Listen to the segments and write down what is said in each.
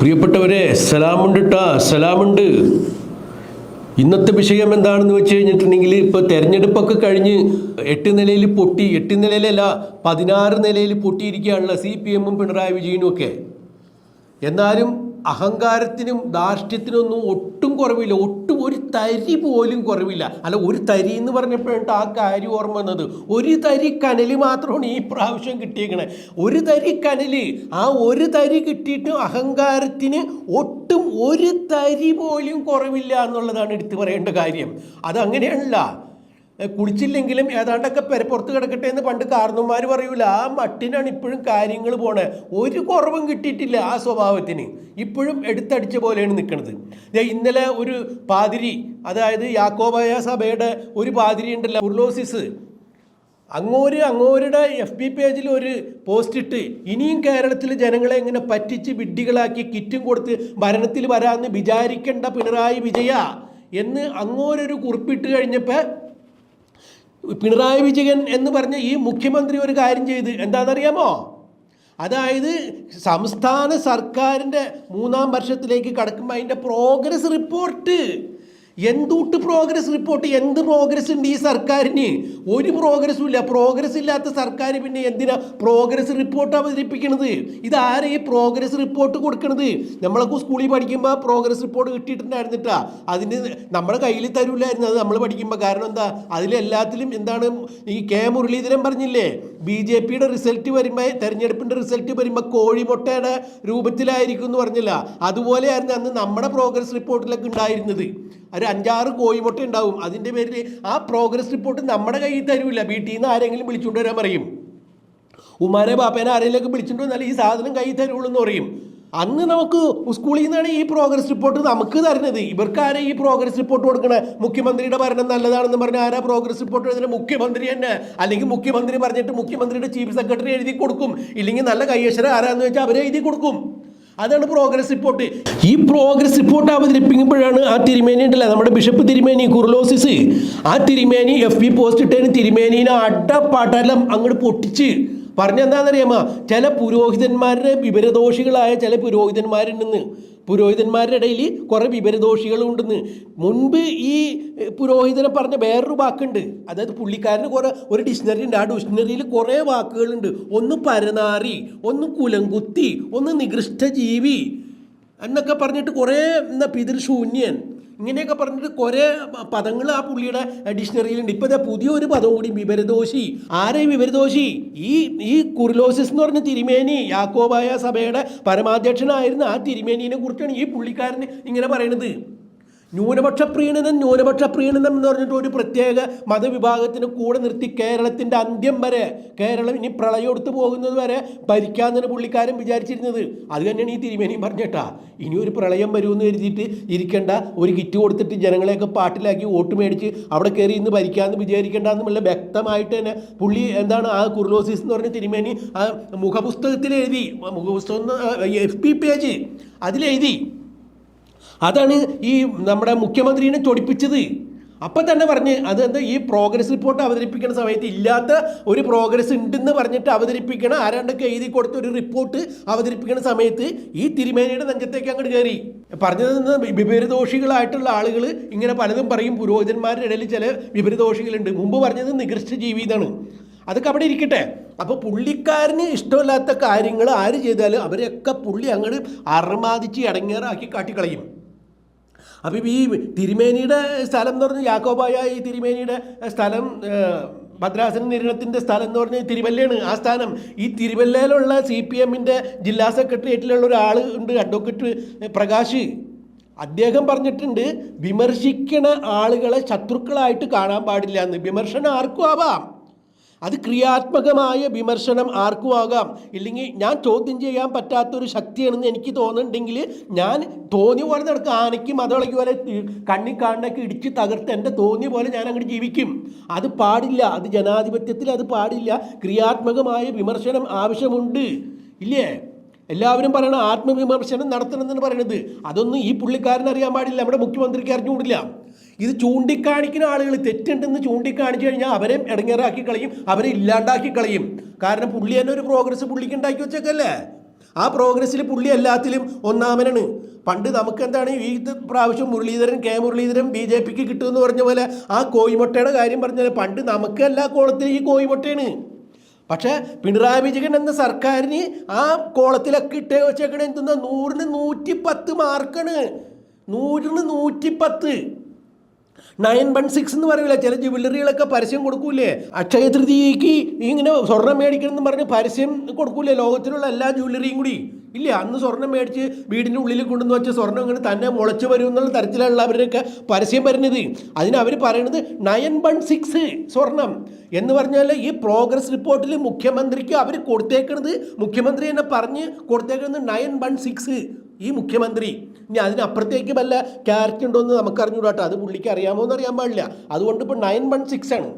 പ്രിയപ്പെട്ടവരെ സലാമുണ്ട് ട്ടാ സലാമുണ്ട്. ഇന്നത്തെ വിഷയം എന്താണെന്ന് വെച്ച് കഴിഞ്ഞിട്ടുണ്ടെങ്കിൽ ഇപ്പോൾ തെരഞ്ഞെടുപ്പൊക്കെ കഴിഞ്ഞ് എട്ട് നിലയിൽ പൊട്ടി എട്ട് നിലയിലല്ല പതിനാറ് നിലയിൽ പൊട്ടിയിരിക്കുകയാണല്ലോ സി പി എമ്മും പിണറായി വിജയനും ഒക്കെ. എന്നാലും അഹങ്കാരത്തിനും ധാർഷ്ട്യത്തിനൊന്നും ഒട്ടും കുറവില്ല. ഒട്ടും ഒരു തരി പോലും കുറവില്ല. അല്ല ഒരു തരി എന്ന് പറഞ്ഞപ്പോഴാണ് ആ കാര്യം ഓർമ്മ വന്നത്. ഒരു തരി കനൽ മാത്രമാണ് ഈ പ്രാവശ്യം കിട്ടിയേക്കണേ. ഒരു തരി കനൽ ആ ഒരു തരി കിട്ടിയിട്ടും അഹങ്കാരത്തിന് ഒട്ടും ഒരു തരി പോലും കുറവില്ല എന്നുള്ളതാണ് എടുത്തു പറയേണ്ട കാര്യം. അതങ്ങനെയാണല്ല. ഏ, കുളിച്ചില്ലെങ്കിലും ഏതാണ്ടൊക്കെ പെരപ്പുറത്ത് കിടക്കട്ടെ എന്ന് പണ്ട് കാർന്നുമാർ പറയൂല. ആ മട്ടിനാണ് ഇപ്പോഴും കാര്യങ്ങൾ പോണേ. ഒരു കുറവും കിട്ടിയിട്ടില്ല ആ സ്വഭാവത്തിന്. ഇപ്പോഴും എടുത്തടിച്ച പോലെയാണ് നിൽക്കുന്നത് ഇന്നലെ ഒരു പാതിരി അതായത് യാക്കോബായ സഭയുടെ ഒരു പാതിരി ഉണ്ടല്ലോ ഉർലോസിസ്. അങ്ങോര് അങ്ങോരുടെ എഫ് ബി പേജിൽ ഒരു പോസ്റ്റ് ഇട്ട് ഇനിയും കേരളത്തിലെ ജനങ്ങളെ ഇങ്ങനെ പറ്റിച്ച് വിഡ്ഢികളാക്കി കിറ്റും കൊടുത്ത് ഭരണത്തിൽ വരാമെന്ന് വിചാരിക്കേണ്ട പിണറായി വിജയ എന്ന് അങ്ങോരൊരു കുറിപ്പിട്ട് കഴിഞ്ഞപ്പോൾ പിണറായി വിജയൻ എന്ന് പറഞ്ഞ ഈ മുഖ്യമന്ത്രി ഒരു കാര്യം ചെയ്ത് എന്താണെന്നറിയാമോ? അതായത് സംസ്ഥാന സർക്കാരിന്റെ മൂന്നാം വർഷത്തിലേക്ക് കടക്കുമ്പോൾ അതിന്റെ പ്രോഗ്രസ് റിപ്പോർട്ട് എന്തൂട്ട് പ്രോഗ്രസ് റിപ്പോർട്ട് എന്ത് പ്രോഗ്രസ് ഉണ്ട് ഈ സർക്കാരിന്? ഒരു പ്രോഗ്രസ്സും ഇല്ല. പ്രോഗ്രസ് ഇല്ലാത്ത സർക്കാർ പിന്നെ എന്തിനാ പ്രോഗ്രസ് റിപ്പോർട്ട് അവതരിപ്പിക്കണത്? ഇതാരെ ഈ പ്രോഗ്രസ് റിപ്പോർട്ട് കൊടുക്കുന്നത് നമ്മളൊക്കെ സ്കൂളിൽ പഠിക്കുമ്പോൾ പ്രോഗ്രസ് റിപ്പോർട്ട് കിട്ടിയിട്ടുണ്ടായിരുന്നിട്ടാ. അതിന് നമ്മുടെ കയ്യിൽ തരൂലായിരുന്നു. അത് നമ്മൾ പഠിക്കുമ്പോൾ കാരണം എന്താ? അതിലെല്ലാത്തിലും എന്താണ് ഈ കെ മുരളീധരൻ പറഞ്ഞില്ലേ? ബി ജെ പിയുടെ റിസൾട്ട് വരുമ്പോൾ തെരഞ്ഞെടുപ്പിന്റെ റിസൾട്ട് വരുമ്പോൾ കോഴിമുട്ടയുടെ രൂപത്തിലായിരിക്കും എന്ന് പറഞ്ഞില്ല. അതുപോലെയായിരുന്നു അന്ന് നമ്മുടെ പ്രോഗ്രസ് റിപ്പോർട്ടിലൊക്കെ ഉണ്ടായിരുന്നത്. ഒരു അഞ്ചാറ് കോഴിമുട്ട ഉണ്ടാവും. അതിന്റെ പേരിൽ ആ പ്രോഗ്രസ് റിപ്പോർട്ട് നമ്മുടെ കയ്യിൽ തരൂല്ല വീട്ടിൽ നിന്ന് ആരെങ്കിലും വിളിച്ചുകൊണ്ട് വരാൻ പറയും. ഉമ്മാനെ ബാപ്പേനെ ആരെങ്കിലും വിളിച്ചിട്ട് വന്നാൽ ഈ സാധനം കയ്യിൽ തരുള്ളൂ എന്ന് പറയും. അന്ന് നമുക്ക് സ്കൂളിൽ നിന്നാണ് ഈ പ്രോഗ്രസ് റിപ്പോർട്ട് നമുക്ക് തരുന്നത്. ഇവർക്ക് ആരാ ഈ പ്രോഗ്രസ് റിപ്പോർട്ട് കൊടുക്കണേ? മുഖ്യമന്ത്രിയുടെ ഭരണം നല്ലതാണെന്ന് പറഞ്ഞാൽ ആരാ പ്രോഗ്രസ് റിപ്പോർട്ട് എഴുതുന്നത് മുഖ്യമന്ത്രി തന്നെ. അല്ലെങ്കിൽ മുഖ്യമന്ത്രി പറഞ്ഞിട്ട് മുഖ്യമന്ത്രിയുടെ ചീഫ് സെക്രട്ടറി എഴുതി കൊടുക്കും. ഇല്ലെങ്കിൽ നല്ല കയ്യക്ഷരം ആരാന്ന് വെച്ചാൽ അവരെ എഴുതി കൊടുക്കും. അതാണ് പ്രോഗ്രസ് റിപ്പോർട്ട് ഈ പ്രോഗ്രസ് റിപ്പോർട്ട് അവതരിപ്പിക്കുമ്പോഴാണ് ആ തിരുമേനി ഉണ്ടല്ലോ? നമ്മുടെ ബിഷപ്പ് തിരുമേനി കുർലോസിസ്. ആ തിരുമേനി എഫ് പി പോസ്റ്റ് ഇട്ടതിന് തിരുമേനീനെ അടപ്പാട്ടെല്ലാം അങ്ങോട്ട് പൊട്ടിച്ച് പറഞ്ഞെന്താണെന്നറിയാമോ ചില പുരോഹിതന്മാരുടെ വിവരദോഷികളായ ചില പുരോഹിതന്മാരുണ്ടെന്ന്. പുരോഹിതന്മാരുടെ ഇടയിൽ കുറേ വിവരദോഷികളുണ്ടെന്ന്. മുൻപ് ഈ പുരോഹിതനെ പറഞ്ഞ വേറൊരു വാക്കുണ്ട്. അതായത് പുള്ളിക്കാരന് കുറേ ഒരു ഡിക്ഷണറി ഉണ്ട്. ആ ഡിക്ഷണറിയിൽ കുറേ വാക്കുകളുണ്ട്. ഒന്ന് പരനാറി ഒന്ന് കുലംകുത്തി ഒന്ന് നികൃഷ്ട ജീവി എന്നൊക്കെ പറഞ്ഞിട്ട് കുറേ എന്താ പിതൃശൂന്യൻ. ഇങ്ങനെയൊക്കെ പറഞ്ഞിട്ട് കുറേ പദങ്ങൾ ആ പുള്ളിയുടെ ഡിക്ഷണറിയിലുണ്ട്. ഇപ്പോൾ പുതിയൊരു പദം കൂടി വിവരദോഷി. ആരെ വിവരദോഷി? ഈ ഈ കുർലോസിസ് എന്ന് പറഞ്ഞ തിരുമേനി യാക്കോബായ സഭയുടെ പരമാധ്യക്ഷനായിരുന്ന ആ തിരുമേനിയെ കുറിച്ചാണ് ഈ പുള്ളിക്കാരൻ ഇങ്ങനെ പറയണത്. ന്യൂനപക്ഷ പ്രീണനം ന്യൂനപക്ഷ പ്രീണനം എന്ന് പറഞ്ഞിട്ട് ഒരു പ്രത്യേക മതവിഭാഗത്തിന് കൂടെ നിർത്തി കേരളത്തിന്റെ അന്ത്യം വരെ കേരളം ഇനി പ്രളയം എടുത്തു പോകുന്നത് വരെ ഭരിക്കാന്നാണ് പുള്ളിക്കാരൻ വിചാരിച്ചിരുന്നത്. അത് തന്നെയാണ് ഈ തിരുമേനിയും പറഞ്ഞേട്ടാ ഇനി ഒരു പ്രളയം വരുമെന്ന് കരുതിയിട്ട് ഇരിക്കേണ്ട ഒരു കിറ്റ് കൊടുത്തിട്ട് ജനങ്ങളെയൊക്കെ പാട്ടിലാക്കി വോട്ട് മേടിച്ച് അവിടെ കയറി ഇന്ന് ഭരിക്കാമെന്ന് വിചാരിക്കേണ്ടെന്നുള്ള വ്യക്തമായിട്ട് തന്നെ പുള്ളി എന്താണ് ആ കുർലോസിസ് എന്ന് പറഞ്ഞ തിരുമേനി ആ മുഖപുസ്തകത്തിൽ എഴുതി മുഖപുസ്തകം എഫ് പി പേജ് അതിലെഴുതി. അതാണ് ഈ നമ്മുടെ മുഖ്യമന്ത്രിനെ ചൊടിപ്പിച്ചത്. അപ്പം തന്നെ പറഞ്ഞ് അത് എന്താ ഈ പ്രോഗ്രസ് റിപ്പോർട്ട് അവതരിപ്പിക്കുന്ന സമയത്ത് ഇല്ലാത്ത ഒരു പ്രോഗ്രസ് ഉണ്ടെന്ന് പറഞ്ഞിട്ട് അവതരിപ്പിക്കണം ആരാണ്ടൊക്കെ എഴുതി കൊടുത്ത ഒരു റിപ്പോർട്ട് അവതരിപ്പിക്കുന്ന സമയത്ത് ഈ തിരുമേനിയുടെ നെഞ്ചത്തേക്ക് അങ്ങോട്ട് കയറി പറഞ്ഞത് വിപരീതദോഷികളായിട്ടുള്ള ആളുകൾ ഇങ്ങനെ പലതും പറയും. പുരോഹിതന്മാരുടെ ഇടയിൽ ചില വിപരീതദോഷികളുണ്ട്. മുമ്പ് പറഞ്ഞത് നികൃഷ്ട ജീവിതാണ് അതൊക്കെ അവിടെ ഇരിക്കട്ടെ. അപ്പോൾ പുള്ളിക്കാരന് ഇഷ്ടമില്ലാത്ത കാര്യങ്ങൾ ആര് ചെയ്താലും അവരെയൊക്കെ പുള്ളി അങ്ങോട്ട് അർമാദിച്ച് ഇടങ്ങേറാക്കി കാട്ടിക്കളയും. അപ്പം ഈ തിരുമേനിയുടെ സ്ഥലം എന്ന് പറഞ്ഞാൽ യാക്കോബായ ഈ തിരുമേനിയുടെ സ്ഥലം ഭദ്രാസന നിരണത്തിന്റെ സ്ഥലം എന്ന് പറഞ്ഞാൽ തിരുവല്ലയാണ് ആ സ്ഥാനം. ഈ തിരുവല്ലയിലുള്ള സി പി എമ്മിന്റെ ജില്ലാ സെക്രട്ടേറിയറ്റിലുള്ള ഒരാൾ ഉണ്ട് അഡ്വക്കേറ്റ് പ്രകാശ്. അദ്ദേഹം പറഞ്ഞിട്ടുണ്ട് വിമർശിക്കണ ആളുകളെ ശത്രുക്കളായിട്ട് കാണാൻ പാടില്ല എന്ന്. വിമർശനം ആർക്കും ആവാം. അത് ക്രിയാത്മകമായ വിമർശനം ആർക്കും ആകാം. ഇല്ലെങ്കിൽ ഞാൻ ചോദ്യം ചെയ്യാൻ പറ്റാത്തൊരു ശക്തിയാണെന്ന് എനിക്ക് തോന്നുന്നുണ്ടെങ്കിൽ ഞാൻ തോന്നിയ പോലെ നടക്കും. ആനയ്ക്ക് മതവിളക്ക് പോലെ കണ്ണി കാണുന്നൊക്കെ ഇടിച്ച് തകർത്ത് എന്റെ തോന്നിയ പോലെ ഞാൻ അങ്ങോട്ട് ജീവിക്കും. അത് പാടില്ല. അത് ജനാധിപത്യത്തിൽ അത് പാടില്ല. ക്രിയാത്മകമായ വിമർശനം ആവശ്യമുണ്ട്. ഇല്ലേ? എല്ലാവരും പറയണം ആത്മവിമർശനം നടത്തണമെന്നാണ് പറയണത്. അതൊന്നും ഈ പുള്ളിക്കാരൻ അറിയാൻ പാടില്ല. നമ്മുടെ മുഖ്യമന്ത്രിക്ക് അറിഞ്ഞുകൂടില്ല. ഇത് ചൂണ്ടിക്കാണിക്കുന്ന ആളുകൾ തെറ്റുണ്ടെന്ന് ചൂണ്ടിക്കാണിച്ചു കഴിഞ്ഞാൽ അവരെ ഇടങ്ങേറാക്കി കളയും അവരെ ഇല്ലാണ്ടാക്കി കളയും. കാരണം പുള്ളി തന്നെ ഒരു പ്രോഗ്രസ് പുള്ളിക്ക് ഉണ്ടാക്കി വെച്ചേക്കല്ലേ? ആ പ്രോഗ്രസ്സിൽ പുള്ളി എല്ലാത്തിലും ഒന്നാമനാണ്. പണ്ട് നമുക്ക് എന്താണ് ഈ പ്രാവശ്യം Muraleedharan K Muraleedharan B J പിക്ക് കിട്ടുമെന്ന് പറഞ്ഞ പോലെ ആ കോയിമുട്ടയുടെ കാര്യം പറഞ്ഞാൽ പണ്ട് നമുക്ക് എല്ലാ കോളത്തിലും ഈ കോയിമുട്ടയാണ് പക്ഷേ പിണറായി വിജയൻ എന്ന സർക്കാരിന് ആ കോളത്തിലൊക്കെ ഇട്ടേ വെച്ചേക്കണേ എന്തെന്നാ? നൂറിന് നൂറ്റി പത്ത് മാർക്കാണ് നൂറിന് നൂറ്റി പത്ത് നയൻ വൺ സിക്സ് എന്ന് പറയില്ല ചില ജുവല്ലറികളൊക്കെ പരസ്യം കൊടുക്കൂലേ? അക്ഷയ തൃതീയക്ക് ഇങ്ങനെ സ്വർണം മേടിക്കണം എന്ന് പറഞ്ഞ് പരസ്യം കൊടുക്കൂലേ ലോകത്തിലുള്ള എല്ലാ ജുവല്ലറിയും കൂടി? ഇല്ല അന്ന് സ്വർണം മേടിച്ച് വീടിന്റെ ഉള്ളിൽ കൊണ്ടുവന്ന് വെച്ച സ്വർണം ഇങ്ങനെ തന്നെ മുളച്ച് വരും എന്നുള്ള തരത്തിലുള്ള അവരൊക്കെ പരസ്യം വരുന്നത്. അതിന് അവർ പറയുന്നത് നയൻ വൺ സിക്സ് സ്വർണം എന്ന് പറഞ്ഞാൽ ഈ പ്രോഗ്രസ് റിപ്പോർട്ടിൽ മുഖ്യമന്ത്രിക്ക് അവർ കൊടുത്തേക്കണത് മുഖ്യമന്ത്രി തന്നെ പറഞ്ഞ് കൊടുത്തേക്കുന്നത് നയൻ വൺ സിക്സ് ഈ മുഖ്യമന്ത്രി. ഇനി അതിനപ്പുറത്തേക്ക് വല്ല ക്യാരറ്റ് ഉണ്ടോ എന്ന് നമുക്ക് അറിഞ്ഞുകൂടാട്ടോ അത് പുള്ളിക്ക് അറിയാമോ എന്ന് അറിയാൻ പാടില്ല. അതുകൊണ്ട് ഇപ്പോൾ നയൻ വൺ സിക്സ് ആണ്.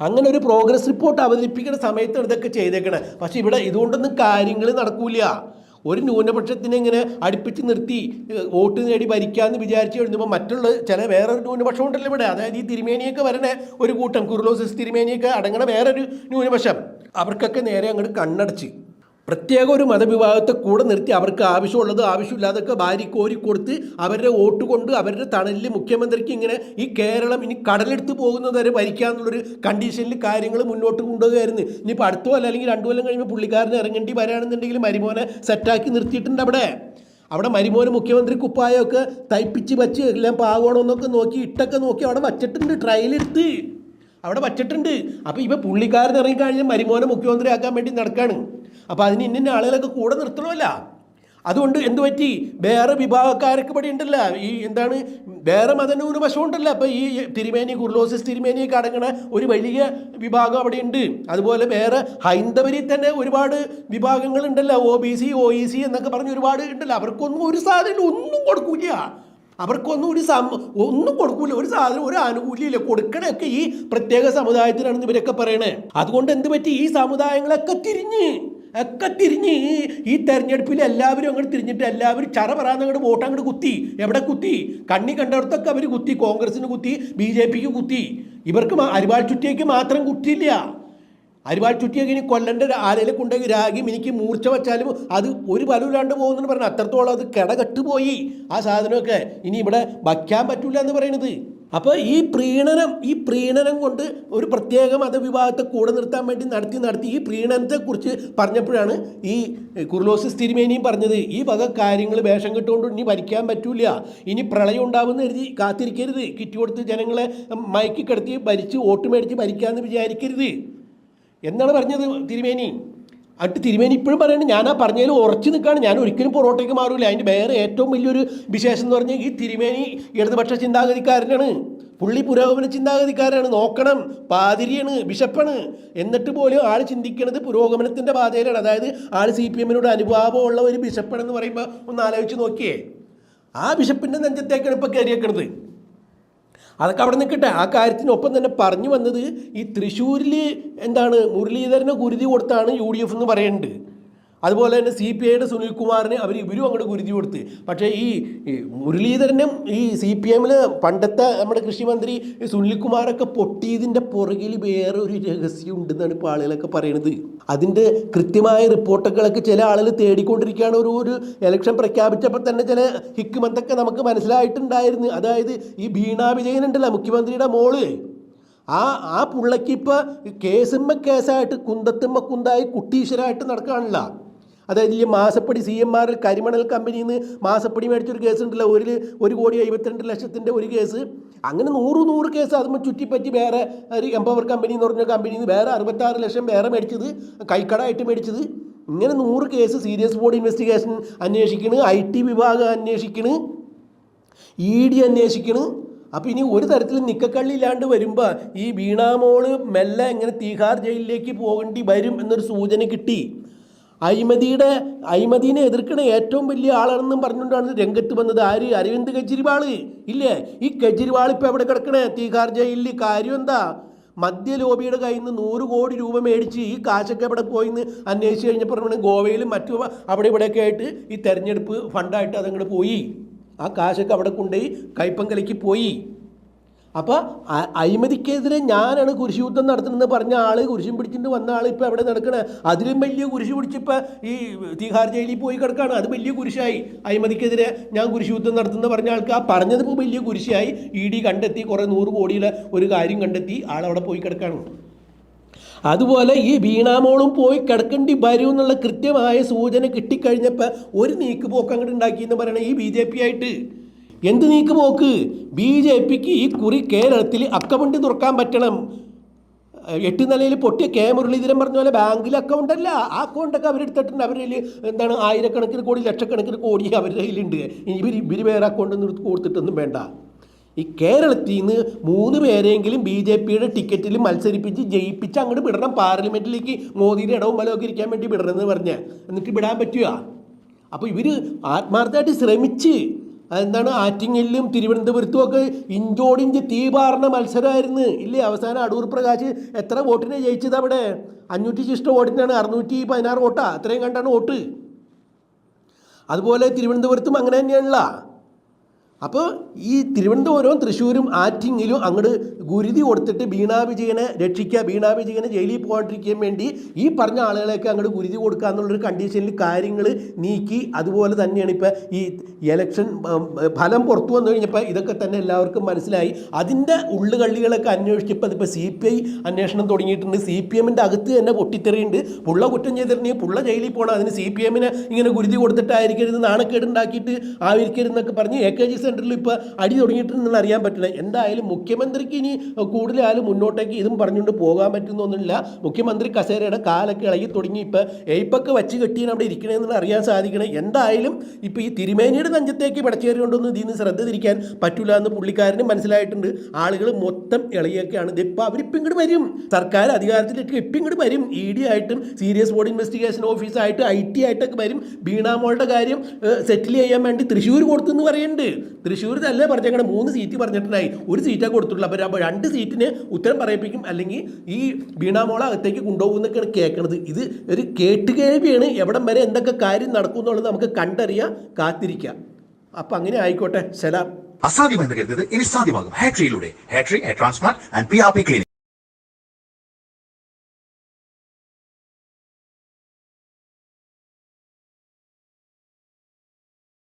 അങ്ങനെ ഒരു പ്രോഗ്രസ് റിപ്പോർട്ട് അവതരിപ്പിക്കുന്ന സമയത്താണ് ഇതൊക്കെ ചെയ്തേക്കണേ. പക്ഷേ ഇവിടെ ഇതുകൊണ്ടൊന്നും കാര്യങ്ങൾ നടക്കൂല. ഒരു ന്യൂനപക്ഷത്തിനെ ഇങ്ങനെ അടുപ്പിച്ച് നിർത്തി വോട്ട് നേടി ഭരിക്കാമെന്ന് വിചാരിച്ചു കഴിഞ്ഞപ്പോൾ മറ്റുള്ള ചില വേറൊരു ന്യൂനപക്ഷം ഉണ്ടല്ലോ ഇവിടെ. അതായത് ഈ തിരുമേനിയൊക്കെ വരണ ഒരു കൂട്ടം കുർലോസിസ് തിരുമേനിയൊക്കെ അടങ്ങണ വേറൊരു ന്യൂനപക്ഷം. അവർക്കൊക്കെ നേരെ അങ്ങോട്ട് കണ്ണടച്ച്. പ്രത്യേക ഒരു മതവിഭാഗത്തെ കൂടെ നിർത്തി അവർക്ക് ആവശ്യമുള്ളത് ആവശ്യമില്ലാതൊക്കെ ഭാര്യ കോരി കൊടുത്ത് അവരുടെ വോട്ട് കൊണ്ട് അവരുടെ തണലിൽ മുഖ്യമന്ത്രിക്ക് ഇങ്ങനെ ഈ കേരളം ഇനി കടലെടുത്ത് പോകുന്നത് വരെ ഭരിക്കാന്നുള്ളൊരു കണ്ടീഷനിൽ കാര്യങ്ങൾ മുന്നോട്ട് കൊണ്ടുപോകുമായിരുന്നു ഇനിയിപ്പോൾ അടുത്ത കൊല്ലം അല്ലെങ്കിൽ രണ്ടു കൊല്ലം കഴിയുമ്പോൾ പുള്ളിക്കാരന് ഇറങ്ങേണ്ടി വരാണെന്നുണ്ടെങ്കിൽ മരിമോനെ സെറ്റാക്കി നിർത്തിയിട്ടുണ്ട് അവിടെ. അവിടെ മരിമോന് മുഖ്യമന്ത്രി കുപ്പായമൊക്കെ തയ്പ്പിച്ച് വച്ച് എല്ലാം പാകണമെന്നൊക്കെ നോക്കി ഇട്ടൊക്കെ നോക്കി അവിടെ വച്ചിട്ടുണ്ട് ട്രയലെടുത്ത് അവിടെ വച്ചിട്ടുണ്ട്. അപ്പോൾ ഇവ പുള്ളിക്കാരൻ ഇറങ്ങിക്കഴിഞ്ഞാൽ മരിമോനെ മുഖ്യമന്ത്രി ആക്കാൻ വേണ്ടി നടക്കാണ്. അപ്പോൾ അതിന് ഇന്ന ആളുകളൊക്കെ കൂടെ നിർത്തണമല്ല. അതുകൊണ്ട് എന്ത് പറ്റി? വേറെ വിഭാഗക്കാർക്ക് ഇവിടെ ഉണ്ടല്ല. ഈ എന്താണ്? വേറെ മതന്യൂനപക്ഷം ഉണ്ടല്ലോ. അപ്പോൾ ഈ തിരുമേനി കുർലോസിസ് തിരുമേനിയൊക്കെ അടങ്ങണ ഒരു വലിയ വിഭാഗം അവിടെ ഉണ്ട്. അതുപോലെ വേറെ ഹൈന്ദവരിൽ തന്നെ ഒരുപാട് വിഭാഗങ്ങൾ ഉണ്ടല്ലോ. O B C O E C എന്നൊക്കെ പറഞ്ഞ് ഒരുപാട് ഉണ്ടല്ലോ. അവർക്കൊന്നും ഒരു സാധനം ഒന്നും കൊടുക്കൂല. അവർക്കൊന്നും ഒരു സം ഒന്നും കൊടുക്കൂല. ഒരു സാധനം ഒരു ആനുകൂല്യമില്ല കൊടുക്കണൊക്കെ ഈ പ്രത്യേക സമുദായത്തിനാണെന്ന് ഇവരൊക്കെ പറയണേ. അതുകൊണ്ട് എന്ത് പറ്റി? ഈ സമുദായങ്ങളൊക്കെ തിരിഞ്ഞ്. ഒക്കെ തിരിഞ്ഞ് ഈ തെരഞ്ഞെടുപ്പിൽ എല്ലാവരും അങ്ങോട്ട് തിരിഞ്ഞിട്ട് എല്ലാവരും ചറ പറയാന്ന് അങ്ങോട്ട് വോട്ട് അങ്ങോട്ട് കുത്തി. എവിടെ കുത്തി? കണ്ണി കണ്ടിടത്തൊക്കെ അവർ കുത്തി കോൺഗ്രസിന് കുത്തി ബി ജെ പിക്ക് കുത്തി. ഇവർക്ക് അരിവാൾ ചുറ്റിയേക്ക് മാത്രം കുത്തിയില്ല. അരിവാൾ ചുറ്റിയൊക്കെ ഇനി കൊല്ലന്റെ ആലയിൽ കൊണ്ടുപോയി രാഗി എനിക്ക് മൂർച്ച വെച്ചാലും അത് ഒരു ബലമില്ലാണ്ട് പോകുന്നെന്ന് പറഞ്ഞു അത്രത്തോളം അത് കിടകെട്ടുപോയി ആ സാധനമൊക്കെ ഇനി ഇവിടെ വയ്ക്കാൻ പറ്റില്ല എന്ന് പറയുന്നത്. അപ്പോൾ ഈ പ്രീണനം ഈ പ്രീണനം കൊണ്ട് ഒരു പ്രത്യേക മതവിഭാഗത്തെ കൂടെ നിർത്താൻ വേണ്ടി നടത്തി നടത്തി ഈ പ്രീണനത്തെക്കുറിച്ച് പറഞ്ഞപ്പോഴാണ് ഈ കുർലോസിസ് തിരുമേനിയും പറഞ്ഞത് ഈ വക കാര്യങ്ങൾ വേഷം കെട്ടുകൊണ്ട് ഇനി ഭരിക്കാൻ പറ്റൂല. ഇനി പ്രളയം ഉണ്ടാവുമെന്ന് കരുതി കാത്തിരിക്കരുത്. കിറ്റ് കൊടുത്ത് ജനങ്ങളെ മയക്കി കിടത്തി ഭരിച്ച് വോട്ട് മേടിച്ച് ഭരിക്കാമെന്ന് വിചാരിക്കരുത്. എന്നാണ് പറഞ്ഞത് തിരുമേനി. എന്നിട്ട് തിരുമേനി ഇപ്പോഴും പറയുന്നത് ഞാൻ ആ പറഞ്ഞതിൽ ഉറച്ചു നിൽക്കുകയാണ്. ഞാൻ ഒരിക്കലും പൊറോട്ടേക്ക് മാറില്ല അതിന്റെ വേറെ ഏറ്റവും വലിയൊരു വിശേഷം എന്ന് പറഞ്ഞാൽ ഈ തിരുമേനി ഇടതുപക്ഷ ചിന്താഗതിക്കാരനാണ്. പുള്ളി പുരോഗമന ചിന്താഗതിക്കാരാണ് നോക്കണം പാതിരിയാണ് ബിഷപ്പാണ്. എന്നിട്ട് പോലും ആൾ ചിന്തിക്കുന്നത് പുരോഗമനത്തിന്റെ പാതയിലാണ്. അതായത് ആൾ സി പി എമ്മിനോട് അനുഭാവമുള്ള ഒരു ബിഷപ്പാണെന്ന് പറയുമ്പോൾ ഒന്ന് ആലോചിച്ച് നോക്കിയേ. ആ ബിഷപ്പിന്റെ നെഞ്ചത്തേക്കാണ് ഇപ്പോൾ കയറിയേക്കണത്. അതൊക്കെ അവിടെ നിൽക്കട്ടെ. ആ കാര്യത്തിനൊപ്പം തന്നെ പറഞ്ഞു വന്നത് ഈ തൃശ്ശൂരിൽ എന്താണ് മുരളീധരന് കുരുതി കൊടുത്താണ് യു ഡി എഫ് എന്ന് പറയുന്നുണ്ട് അതുപോലെ തന്നെ സി പി ഐയുടെ സുനിൽകുമാറിന് അവർ ഇവരും അങ്ങോട്ട് കുരുതി കൊടുത്ത്. പക്ഷേ ഈ മുരളീധരനും ഈ സി പി എമ്മിൽ പണ്ടത്തെ നമ്മുടെ കൃഷിമന്ത്രി സുനിൽകുമാറൊക്കെ പൊട്ടിയതിന്റെ പുറകിൽ ഒരു രഹസ്യം ഉണ്ടെന്നാണ് ഇപ്പോൾ ആളുകളൊക്കെ പറയണത്. അതിന്റെ കൃത്യമായ റിപ്പോർട്ടുകളൊക്കെ ചില ആളുകൾ തേടിക്കൊണ്ടിരിക്കുകയാണ്. ഒരു ഒരു ഇലക്ഷൻ പ്രഖ്യാപിച്ചപ്പോൾ തന്നെ ചില ഹിക്കുമത്തൊക്കെ നമുക്ക് മനസ്സിലായിട്ടുണ്ടായിരുന്നു. അതായത് ഈ ബീണാ വിജയൻ ഉണ്ടല്ലോ മുഖ്യമന്ത്രിയുടെ മോൾ. ആ ആ പുള്ളക്കിപ്പോൾ കേസുമ്മ കേസായിട്ട് കുന്തത്തുമ്മ കുന്തായി കുട്ടീശ്വരായിട്ട് നടക്കുകയാണല്ല. അതായത് ഈ മാസപ്പടി സി എം ആർ കരിമണൽ കമ്പനിയിൽ നിന്ന് മാസപ്പടി മേടിച്ചൊരു കേസ് ഉണ്ടല്ലോ ഒരു ഒരു കോടി എഴുപത്തിരണ്ട് ലക്ഷത്തിന്റെ ഒരു കേസ്. അങ്ങനെ നൂറ് നൂറ് കേസ് അതുമ്പോൾ ചുറ്റിപ്പറ്റി വേറെ ഒരു എംപവർ കമ്പനി എന്ന് പറഞ്ഞ കമ്പനിയിൽ നിന്ന് വേറെ അറുപത്താറ് ലക്ഷം വേറെ മേടിച്ചത് കൈക്കടായിട്ട് മേടിച്ചത്. ഇങ്ങനെ നൂറ് കേസ് സീരിയസ് ബോർഡ് ഇൻവെസ്റ്റിഗേഷൻ അന്വേഷിക്കണ് ഐ ടി വിഭാഗം അന്വേഷിക്കണ് ഇ ഡി അന്വേഷിക്കണ്. അപ്പോൾ ഇനി ഒരു തരത്തിൽ തരത്തിലും നിക്കക്കള്ളില്ലാണ്ട് വരുമ്പോൾ ഈ വീണാമോൾ മെല്ലെ ഇങ്ങനെ തീഹാർ ജയിലിലേക്ക് പോകേണ്ടി വരും എന്നൊരു സൂചന കിട്ടി. അഴിമതിയുടെ അഴിമതിനെ എതിർക്കണ ഏറ്റവും വലിയ ആളാണെന്നും പറഞ്ഞുകൊണ്ടാണ് രംഗത്ത് വന്നത് ആര്? അരവിന്ദ് കെജ്രിവാൾ ഇല്ലേ? ഈ കെജ്രിവാൾ ഇപ്പോൾ എവിടെ കിടക്കണേ? തീഹാർ ജയിലിൽ കാര്യം എന്താ? മദ്യ ലോബിയുടെ കയ്യിൽ നിന്ന് നൂറ് കോടി രൂപ മേടിച്ച് ഈ കാശൊക്കെ എവിടെ പോയിന്ന് അന്വേഷിച്ച് കഴിഞ്ഞപ്പോൾ ഗോവയിലും മറ്റു അവിടെ ഇവിടെയൊക്കെ ആയിട്ട് ഈ തെരഞ്ഞെടുപ്പ് ഫണ്ടായിട്ട് അതങ്ങോട്ട് പോയി. ആ കാശൊക്കെ അവിടെ കൊണ്ടുപോയി കൈപ്പങ്കലയ്ക്ക് പോയി. അപ്പോൾ അഴിമതിക്കെതിരെ ഞാനാണ് കുരിശ് യുദ്ധം നടത്തുന്നത് പറഞ്ഞ ആൾ കുരിശും പിടിച്ചിട്ട് വന്ന ആൾ ഇപ്പോൾ എവിടെ നടക്കണ? അതിലും വലിയ കുരിശ് പിടിച്ചിപ്പോൾ ഈ തീഹാർ ജയിലിൽ പോയി കിടക്കുകയാണ് അത് വലിയ കുരിശായി. അഴിമതിക്കെതിരെ ഞാൻ കുരിശ് യുദ്ധം നടത്തുന്നത് പറഞ്ഞ ആൾക്ക് ആ പറഞ്ഞതിപ്പോൾ വലിയ കുരിശായി. ഇ ഡി കണ്ടെത്തി കുറേ നൂറ് കോടിയുടെ ഒരു കാര്യം കണ്ടെത്തി ആളവിടെ പോയി കിടക്കുകയാണ് അതുപോലെ ഈ വീണാമോളും പോയി കിടക്കേണ്ടി വരും എന്നുള്ള കൃത്യമായ സൂചന കിട്ടിക്കഴിഞ്ഞപ്പോൾ ഒരു നീക്ക് അങ്ങോട്ട് ഉണ്ടാക്കി ഉണ്ടാക്കിയെന്ന് പറയണ ഈ ബി ജെ പി ആയിട്ട്. എന്ത് നീക്ക് പോക്ക് ബി ജെ പിക്ക് ഈ കുറി കേരളത്തിൽ അക്കൗണ്ട് തുറക്കാൻ പറ്റണം. എട്ട് നിലയിൽ പൊട്ടിയ കെ മുരളീധരൻ പറഞ്ഞ പോലെ ബാങ്കിൽ അക്കൗണ്ട് അല്ല ആ അക്കൗണ്ടൊക്കെ അവരെടുത്തിട്ടുണ്ട് അവരിൽ എന്താണ് ആയിരക്കണക്കിന് കോടി ലക്ഷക്കണക്കിന് കോടി അവരുടെ കയ്യിലുണ്ട്. ഇവർ ഇവർ വേറെ അക്കൗണ്ട് കൊടുത്തിട്ടൊന്നും വേണ്ട. ഈ കേരളത്തിൽ നിന്ന് മൂന്ന് പേരെങ്കിലും ബി ജെ പിയുടെ ടിക്കറ്റിൽ മത്സരിപ്പിച്ച് ജയിപ്പിച്ച് അങ്ങോട്ട് വിടണം. പാർലമെന്റിലേക്ക് മോദിയുടെ ഇടവും ബലമൊക്കെ ഇരിക്കാൻ വേണ്ടി വിടണമെന്ന് പറഞ്ഞ്. എന്നിട്ട് വിടാൻ പറ്റുക അപ്പോൾ ഇവർ ആത്മാർത്ഥമായിട്ട് ശ്രമിച്ച് അതെന്താണ്? ആറ്റിങ്ങലിലും തിരുവനന്തപുരത്തും ഒക്കെ ഇഞ്ചോടിഞ്ച് തീപാർന്ന മത്സരമായിരുന്നു. ഇല്ലേ? അവസാനം അടൂർ പ്രകാശ് എത്ര വോട്ടിനെ ജയിച്ചത് അവിടെ? അഞ്ഞൂറ്റി ശിഷ്ട വോട്ടിനാണ് അറുന്നൂറ്റി പതിനാറ് വോട്ടാ. അത്രയും കണ്ടാണ് വോട്ട്. അതുപോലെ തിരുവനന്തപുരത്തും അങ്ങനെ തന്നെയാണല്ല. അപ്പോൾ ഈ തിരുവനന്തപുരവും തൃശ്ശൂരും ആറ്റിങ്ങിലും അങ്ങോട്ട് ഗുരുതി കൊടുത്തിട്ട് ബീണാ വിജയനെ രക്ഷിക്കുക ബീണാ വിജയനെ ജയിലിൽ പോകാണ്ടിരിക്കാൻ വേണ്ടി ഈ പറഞ്ഞ ആളുകളെയൊക്കെ അങ്ങോട്ട് ഗുരുതി കൊടുക്കുക എന്നുള്ളൊരു കണ്ടീഷനിൽ കാര്യങ്ങൾ നീക്കി. അതുപോലെ തന്നെയാണ് ഇപ്പോൾ ഈ എലക്ഷൻ ഫലം പുറത്തു വന്നു കഴിഞ്ഞപ്പോൾ ഇതൊക്കെ തന്നെ എല്ലാവർക്കും മനസ്സിലായി. അതിന്റെ ഉള്ളുകള്ളികളൊക്കെ അന്വേഷിച്ചപ്പോൾ അതിപ്പോൾ സി പി ഐ അന്വേഷണം തുടങ്ങിയിട്ടുണ്ട്. സി പി എമ്മിന്റെ അകത്ത് തന്നെ പൊട്ടിത്തെറിയുണ്ട്. പുള്ള കുറ്റം ചെയ്തിട്ടുണ്ടെങ്കിൽ പുള്ള ജയിലിൽ പോകണം അതിന് സി പി എമ്മിനെ ഇങ്ങനെ ഗുരുതി കൊടുത്തിട്ടായിരിക്കരുത് നാണക്കേടുണ്ടാക്കിയിട്ട് ആയിരിക്കരുതെന്നൊക്കെ പറഞ്ഞ് എ കെ ജി സെന്ററിൽ ഇപ്പോൾ അടി തുടങ്ങിയിട്ടുണ്ടെന്ന് അറിയാൻ പറ്റില്ല. എന്തായാലും മുഖ്യമന്ത്രിക്ക് ഇനി കൂടുതലായാലും മുന്നോട്ടേക്ക് ഇതും പറഞ്ഞുകൊണ്ട് പോകാൻ പറ്റുന്നൊന്നുമില്ല മുഖ്യമന്ത്രി കസേരയുടെ കാലൊക്കെ ഇളകി തുടങ്ങി ഇപ്പോൾ എയ്പ്പൊക്കെ വച്ച് കെട്ടിയാണ് അവിടെ ഇരിക്കണമെന്ന് അറിയാൻ സാധിക്കണം. എന്തായാലും ഇപ്പോൾ ഈ തിരുമേനിയുടെ നെഞ്ചത്തേക്ക് പിടച്ചേറിക്കൊണ്ടൊന്നും ഇതിൽ നിന്ന് ശ്രദ്ധ തിരിക്കാൻ പറ്റില്ല എന്ന് പുള്ളിക്കാരന് മനസ്സിലായിട്ടുണ്ട്. ആളുകൾ മൊത്തം ഇളകിയൊക്കെയാണ്. ഇതിപ്പോൾ അവരിപ്പം ഇങ്ങോട്ട് വരും. സർക്കാർ അധികാരത്തിലേക്ക് ഇപ്പം ഇങ്ങോട്ട് വരും. ഇ ഡി ആയിട്ടും സീരിയസ് ബോർഡ് ഇൻവെസ്റ്റിഗേഷൻ ഓഫീസായിട്ട് ഐ ടി ആയിട്ടൊക്കെ വരും. ബീണാമോളുടെ കാര്യം സെറ്റിൽ ചെയ്യാൻ വേണ്ടി തൃശ്ശൂർ കൊടുത്തു എന്ന് പറയുന്നുണ്ട്. തൃശ്ശൂർ തന്നെ പറഞ്ഞേക്കണം മൂന്ന് സീറ്റ് പറഞ്ഞിട്ടുണ്ടായി. ഒരു സീറ്റാണ് അപ്പോൾ അപ്പോൾ രണ്ട് സീറ്റിന് ഉത്തരം പറയിപ്പിക്കും. അല്ലെങ്കിൽ ഈ വീണാമോള അകത്തേക്ക് കൊണ്ടുപോകും എന്നൊക്കെയാണ് കേൾക്കുന്നത് ഇത് ഒരു കേട്ടുകേൾവിയാണ്. എവിടം വരെ എന്തൊക്കെ കാര്യം നടക്കും എന്നുള്ളത് നമുക്ക് കണ്ടറിയാം കാത്തിരിക്കാം. അപ്പം അങ്ങനെ ആയിക്കോട്ടെ. സലാം. അസാധ്യമെന്ന് കരുതുന്നത് ഇനി സാധ്യമാകും. ഹാട്രിയിലൂടെ ഹാട്രി hair transplant and P R P clinic